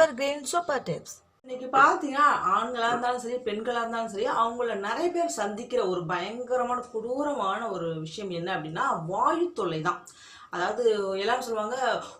எவர் green super tips இன்னைக்கு பார்த்தீங்கன்னா ஆண்களா இருந்தாலும் சரி பெண்களா இருந்தாலும் சரி அவங்கள நிறைய பேர் சந்திக்கிற ஒரு பயங்கரமான கொடூரமான ஒரு விஷயம் என்ன அப்படின்னா வாயு தொல்லை தான் அதாவது எல்லாரும் சொல்லுவாங்க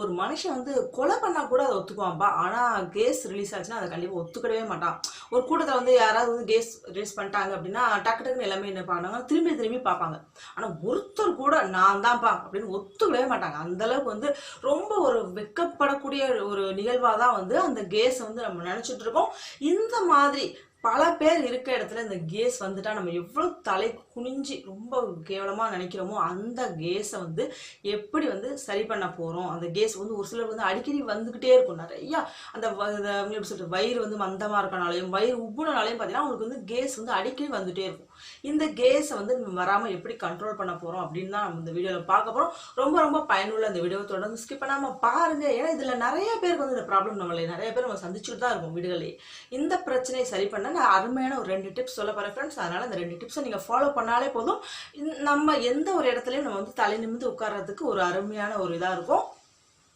ஒரு மனுஷன் வந்து கொலை பண்ணா கூட அதை ஒத்துக்குவான்ப்பா ஆனா கேஸ் ரிலீஸ் ஆச்சுன்னா அதை கண்டிப்பா ஒத்துக்கிடவே மாட்டான். ஒரு கூட்டத்தில் வந்து யாராவது வந்து கேஸ் ரேஸ் பண்ணிட்டாங்க அப்படின்னா டக்கு டக்குன்னு எல்லாமே என்ன பண்ணாங்க திரும்பி திரும்பி பார்ப்பாங்க. ஆனால் ஒருத்தர் கூட நான் தான்ப்பா அப்படின்னு ஒத்துக்கவே மாட்டாங்க. அந்த அளவுக்கு வந்து ரொம்ப ஒரு வெக்கப்படக்கூடிய ஒரு நிகழ்வாக தான் வந்து அந்த கேஸை வந்து நம்ம நினச்சிட்டு இருக்கோம். இந்த மாதிரி பல பேர் இருக்க இடத்துல இந்த கேஸ் வந்துட்டா நம்ம எவ்வளவு தலை குனிஞ்சு ரொம்ப கேவலமா நினைக்கிறோமோ அந்த கேஸை வந்து எப்படி வந்து சரி பண்ண போறோம்? அந்த கேஸ் வந்து ஒரு சிலர் வந்து அடிக்கடி வந்துகிட்டே இருக்கும். நிறைய அந்த எப்படி சொல்றது வயிறு வந்து மந்தமா இருக்கனாலையும் வயிறு உப்புனாலையும் பார்த்தீங்கன்னா அவங்களுக்கு வந்து கேஸ் வந்து அடிக்கடி வந்துட்டே இருக்கும். இந்த கேஸை வந்து நம்ம எப்படி கண்ட்ரோல் பண்ண போகிறோம் அப்படின்னு தான் நம்ம இந்த வீடியோவில் பார்க்க போகிறோம் ரொம்ப ரொம்ப பயனுள்ள இந்த வீடியோ தொடர்ந்து ஸ்கிப் பண்ணாம பாருங்க. ஏன்னா இதில் நிறைய பேருக்கு வந்து இந்த ப்ராப்ளம் நம்மளே நிறைய பேர் நம்ம சந்திச்சுட்டு தான் இருக்கும் வீடுகளே இந்த பிரச்சனையை சரி பண்ண நான் அருமையான ஒரு ரெண்டு டிப்ஸ் சொல்ல போகிறேன் ஃப்ரெண்ட்ஸ் அதனால் இந்த ரெண்டு டிப்ஸை நீங்கள் ஃபாலோ பண்ணாலே போதும். நம்ம எந்த ஒரு இடத்துலையும் நம்ம வந்து தலை நிமிந்து உட்கார்றதுக்கு ஒரு அருமையான ஒரு இதாக இருக்கும்.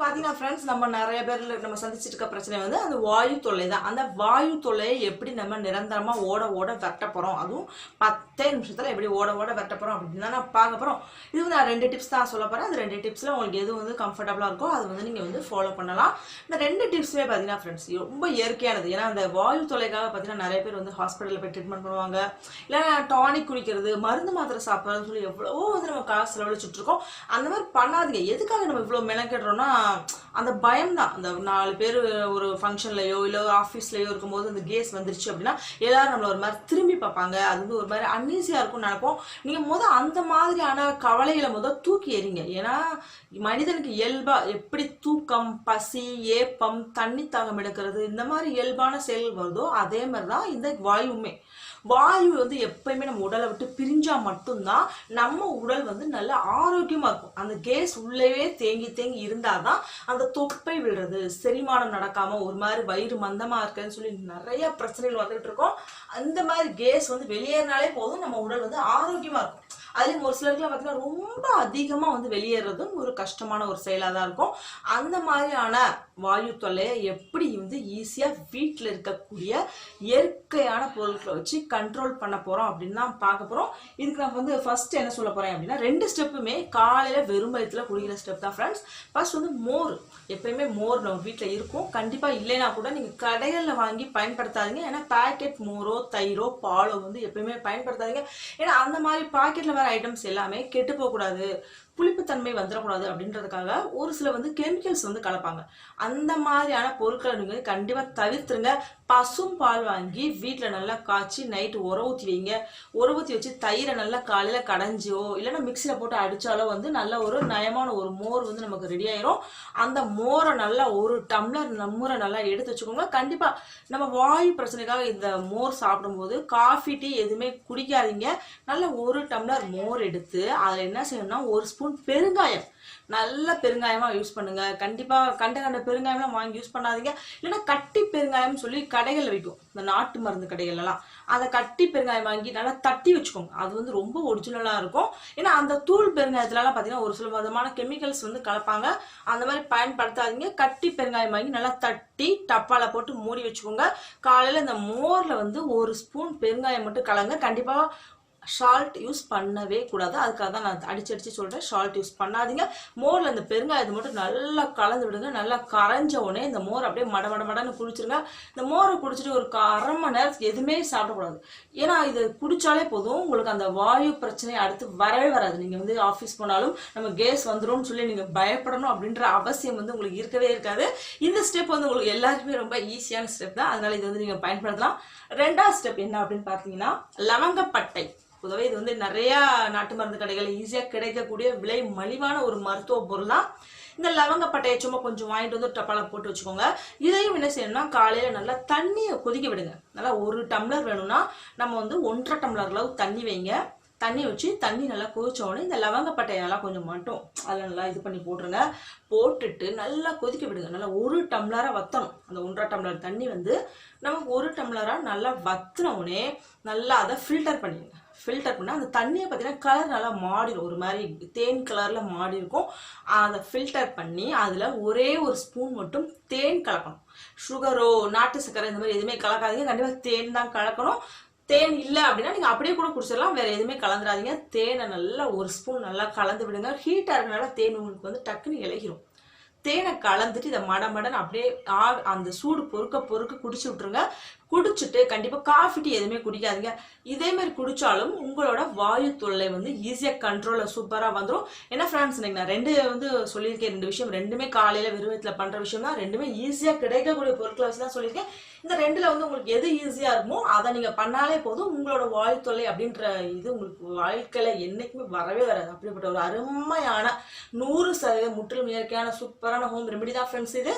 பார்த்தீங்கன்னா ஃப்ரெண்ட்ஸ் நம்ம நிறைய பேர் நம்ம சந்திச்சிட்டு இருக்க பிரச்சனை வந்து அந்த வாயு தொல்லை தான். அந்த வாயு தொல்லையை எப்படி நம்ம நிரந்தரமாக ஓட ஓட வெட்ட போகிறோம் அதுவும் பத்தே நிமிஷத்தில் எப்படி ஓட ஓட வெட்ட போகிறோம் அப்படின்னு தான் நான் பார்க்க போகிறோம் இது வந்து நான் ரெண்டு டிப்ஸ் தான் சொல்ல போகிறேன் அந்த ரெண்டு டிப்ஸில் உங்களுக்கு எது வந்து கம்ஃபர்டபுளாக இருக்கோ அது வந்து நீங்கள் வந்து ஃபாலோ பண்ணலாம். இந்த ரெண்டு டிப்ஸுமே பார்த்தீங்கன்னா ஃப்ரெண்ட்ஸ் ரொம்ப இயற்கையானது. ஏன்னா அந்த வாயு தொல்லைக்காக பார்த்தீங்கன்னா நிறைய பேர் வந்து ஹாஸ்பிட்டலில் போய் ட்ரீட்மெண்ட் பண்ணுவாங்க. இல்லைன்னா டானிக் குடிக்கிறது மருந்து மாத்திரை சாப்பிட்றதுன்னு சொல்லி எவ்வளவோ வந்து நம்ம காசு செலவழிச்சுட்ருக்கோம் அந்த மாதிரி பண்ணாதீங்க. எதுக்காக நம்ம இவ்வளோ மெனக்கெடுறோம்னா அந்த பயம் தான் அந்த நாலு பேர் ஒரு ஃபங்க்ஷன்லையோ இல்லை ஒரு ஆஃபீஸ்லையோ இருக்கும்போது அந்த கேஸ் வந்துருச்சு அப்படின்னா எல்லாரும் நம்மள ஒரு மாதிரி திரும்பி பார்ப்பாங்க. அது வந்து ஒரு மாதிரி அன்ஈஸியாக இருக்கும்னு நினைப்போம். நீங்கள் முத அந்த மாதிரியான கவலைகளை முத தூக்கி எறிங்க. ஏன்னா மனிதனுக்கு இயல்பா எப்படி தூக்கம் பசி ஏப்பம் தண்ணி தாகம் எடுக்கிறது இந்த மாதிரி இயல்பான செயல் வருதோ அதே மாதிரி தான் இந்த வாயுமே. வாயு வந்து எப்பயுமே நம்ம உடலை விட்டு பிரிஞ்சா மட்டும்தான் நம்ம உடல் வந்து நல்ல ஆரோக்கியமா இருக்கும். அந்த கேஸ் உள்ளவே தேங்கி தேங்கி இருந்தாதான் அந்த தொப்பை விடுறது செரிமானம் நடக்காம ஒரு மாதிரி வயிறு மந்தமா இருக்குன்னு சொல்லி நிறைய பிரச்சனைகள் வந்துகிட்டு இருக்கோம். அந்த மாதிரி கேஸ் வந்து வெளியேறினாலே போதும் நம்ம உடல் வந்து ஆரோக்கியமா இருக்கும். அதுலயும் ஒரு சிலருக்குலாம் பார்த்தீங்கன்னா ரொம்ப அதிகமா வந்து வெளியேறதும் ஒரு கஷ்டமான ஒரு செயலாக தான் இருக்கும். அந்த மாதிரியான வாயு தொல்லையை எப்படி வந்து ஈஸியாக வீட்டில் இருக்கக்கூடிய இயற்கையான பொருட்களை வச்சு கண்ட்ரோல் பண்ண போகிறோம் அப்படின்னு தான் பார்க்க போகிறோம் இதுக்கு நம்ம வந்து ஃபஸ்ட்டு என்ன சொல்ல போகிறேன் அப்படின்னா ரெண்டு ஸ்டெப்புமே காலையில் வெறும் வயிற்றுல குடிக்கிற ஸ்டெப் தான் ஃப்ரெண்ட்ஸ் ஃபஸ்ட் வந்து மோர். எப்பயுமே மோர் நம்ம வீட்டில் இருக்கும். கண்டிப்பாக இல்லைனா கூட நீங்கள் கடைகளில் வாங்கி பயன்படுத்தாதீங்க. ஏன்னா பாக்கெட் மோரோ தயிரோ பாலோ வந்து எப்பயுமே பயன்படுத்தாதீங்க. ஏன்னா அந்த மாதிரி பாக்கெட்டில் வர ஐட்டம்ஸ் எல்லாமே கெட்டு போகக்கூடாது. புளிப்புத்தன்மை வந்துடக்கூடாது அப்படின்றதுக்காக ஒரு சில வந்து கெமிக்கல்ஸ் வந்து கலப்பாங்க. அந்த மாதிரியான பொருட்களை நீங்கள் கண்டிப்பாக தவிர்த்துருங்க. பசும் பால் வாங்கி வீட்டில் நல்லா காய்ச்சி நைட்டு உர ஊற்றி வைங்க. உர ஊற்றி வச்சு தயிரை நல்லா காலையில் கடைஞ்சியோ இல்லைன்னா மிக்சியில் போட்டு அடித்தாலோ வந்து நல்ல ஒரு நயமான ஒரு மோர் வந்து நமக்கு ரெடி ஆயிரும். அந்த மோரை நல்லா ஒரு டம்ளர் நம்மூரை நல்லா எடுத்து வச்சுக்கோங்க. கண்டிப்பாக நம்ம வாயு பிரச்சனைக்காக இந்த மோர் சாப்பிடும்போது காஃபி டீ எதுவுமே குடிக்காதீங்க. நல்லா ஒரு டம்ளர் மோர் எடுத்து அதில் என்ன செய்யணும்னா ஒரு ஸ்பூன் பெருங்காயம். நல்ல பெருங்காயமாக யூஸ் பண்ணுங்க. கண்டிப்பாக கண்ட கண்ட பெருங்காயம்லாம் வாங்கி யூஸ் பண்ணாதீங்க. இல்லைன்னா கட்டி பெருங்காயம்னு சொல்லி கடைகளில் விற்கும் இந்த நாட்டு மருந்து கடைகள்லாம் அதை கட்டி பெருங்காயம் வாங்கி நல்லா தட்டி வச்சுக்கோங்க. அது வந்து ரொம்ப ஒரிஜினலாக இருக்கும். ஏன்னா அந்த தூள் பெருங்காயத்துலலாம் பார்த்தீங்கன்னா ஒரு சில விதமான கெமிக்கல்ஸ் வந்து கலப்பாங்க. அந்த மாதிரி பயன்படுத்தாதீங்க. கட்டி பெருங்காயம் வாங்கி நல்லா தட்டி டப்பால போட்டு மூடி வச்சுக்கோங்க. காலையில் இந்த மோரில் வந்து ஒரு ஸ்பூன் பெருங்காயம் மட்டும் கலங்க. கண்டிப்பாக ஷால்ட் யூஸ் பண்ணவே கூடாது. அதுக்காக தான் நான் அடிச்சு அடிச்சு சொல்றேன். ஷால்ட் யூஸ் பண்ணாதீங்க. மோர்ல இந்த பெருங்காயத்தை மட்டும் நல்லா கலந்து விடுங்க. நல்லா கரைஞ்ச உடனே இந்த மோர் அப்படியே மட மட மடன்னு குடிச்சிருங்க. இந்த மோரை குடிச்சிட்டு ஒரு அரை மணி நேரத்துக்கு எதுவுமே சாப்பிடக்கூடாது. ஏன்னா இது குடிச்சாலே போதும். உங்களுக்கு அந்த வாயு பிரச்சனை அடுத்து வரவே வராது. நீங்க வந்து ஆஃபீஸ் போனாலும் நம்ம கேஸ் வந்துரும்னு சொல்லி நீங்க பயப்படணும் அப்படின்ற அவசியம் வந்து உங்களுக்கு இருக்கவே இருக்காது. இந்த ஸ்டெப் வந்து உங்களுக்கு எல்லாருக்குமே ரொம்ப ஈஸியான ஸ்டெப் தான். அதனால இது வந்து நீங்க பயன்படுத்தலாம். ரெண்டாவது ஸ்டெப் என்ன அப்படின்னு பார்த்தீங்கன்னா லவங்கப்பட்டை. பொதுவாக இது வந்து நிறைய நாட்டு மருந்து கடைகள் ஈஸியாக கிடைக்கக்கூடிய விலை மலிவான ஒரு மருத்துவ பொருள் தான் இந்த லவங்கப்பட்டையை சும்மா கொஞ்சம் வாங்கிட்டு வந்து டப்பால போட்டு வச்சுக்கோங்க. இதையும் என்ன செய்யணும்னா காலையில் நல்லா தண்ணியை கொதிக்க விடுங்க. நல்லா ஒரு டம்ளர் வேணும்னா நம்ம வந்து ஒன்றரை டம்ளர் அளவு தண்ணி வைங்க. தண்ணி வச்சு தண்ணி நல்லா கொதிச்சோடனே இந்த லவங்கப்பட்டையை நல்லா கொஞ்சம் மட்டும் அதில் நல்லா இது பண்ணி போட்டுருங்க. போட்டுட்டு நல்லா கொதிக்க விடுங்க. நல்லா ஒரு டம்ளராக வத்தணும். அந்த ஒன்றரை டம்ளர் தண்ணி வந்து நமக்கு ஒரு டம்ளராக நல்லா வத்தினவுடனே நல்லா அதை ஃபில்டர் பண்ணிடுங்க. ஃபில்டர் பண்ணால் அந்த தண்ணியை பார்த்தீங்கன்னா கலர் நல்லா மாடிடும் ஒரு மாதிரி தேன் கலரில் மாடி இருக்கும் அதை ஃபில்டர் பண்ணி அதில் ஒரே ஒரு ஸ்பூன் மட்டும் தேன் கலக்கணும். சுகரோ நாட்டு சர்க்கரை இந்த மாதிரி எதுவுமே கலக்காதீங்க. கண்டிப்பாக தேன் தான் கலக்கணும். தேன் இல்லை அப்படின்னா நீங்கள் அப்படியே கூட குடிச்சிடலாம். வேறு எதுவுமே கலந்துடாதீங்க. தேனை நல்லா ஒரு ஸ்பூன் நல்லா கலந்து விடுங்க. ஹீட்டாக இருக்கிறனால தேன் உங்களுக்கு வந்து டக்குன்னு இலகிரும். தேனை கலந்துட்டு இதை மட அப்படியே ஆ- அந்த சூடு பொறுக்க பொறுக்க குடிச்சு விட்ருங்க குடிச்சிட்டு கண்டிப்பாக காஃபி டீ எதுவுமே குடிக்காதீங்க. இதே மாதிரி குடிச்சாலும் உங்களோட வாயு தொல்லை வந்து ஈஸியாக கண்ட்ரோலில் சூப்பராக வந்துடும் ஏன்னா ஃப்ரெண்ட்ஸ் இன்னைக்கு நான் ரெண்டு வந்து சொல்லியிருக்கேன் ரெண்டு விஷயம். ரெண்டுமே காலையில் விருவத்தில் பண்ணுற விஷயம் தான் ரெண்டுமே ஈஸியாக கிடைக்கக்கூடிய பொருட்களை வச்சு தான் சொல்லியிருக்கேன். இந்த ரெண்டில் வந்து உங்களுக்கு எது ஈஸியாக இருக்குமோ அதை நீங்கள் பண்ணாலே போதும். உங்களோட வாயு தொல்லை அப்படின்ற இது உங்களுக்கு வாழ்க்கையில் என்றைக்குமே வரவே வராது. அப்படிப்பட்ட ஒரு அருமையான நூறு சதவீதம் முற்றிலும் இயற்கையான சூப்பரான ஹோம் ரெமெடி தான் ஃப்ரெண்ட்ஸ் இது.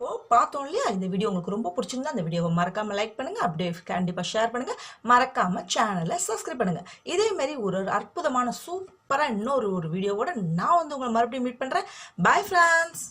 இப்போ பார்த்தோம் இல்லையா? இந்த வீடியோ உங்களுக்கு ரொம்ப பிடிச்சிருந்தா அந்த வீடியோவை மறக்காம லைக் பண்ணுங்க. அப்படியே கண்டிப்பா ஷேர் பண்ணுங்க. மறக்காம சேனலை சப்ஸ்கிரைப் பண்ணுங்க. இதே மாதிரி ஒரு அற்புதமான சூப்பரா இன்னொரு ஒரு வீடியோவோட நான் வந்து உங்களை மறுபடியும் மீட் பண்றேன். Bye friends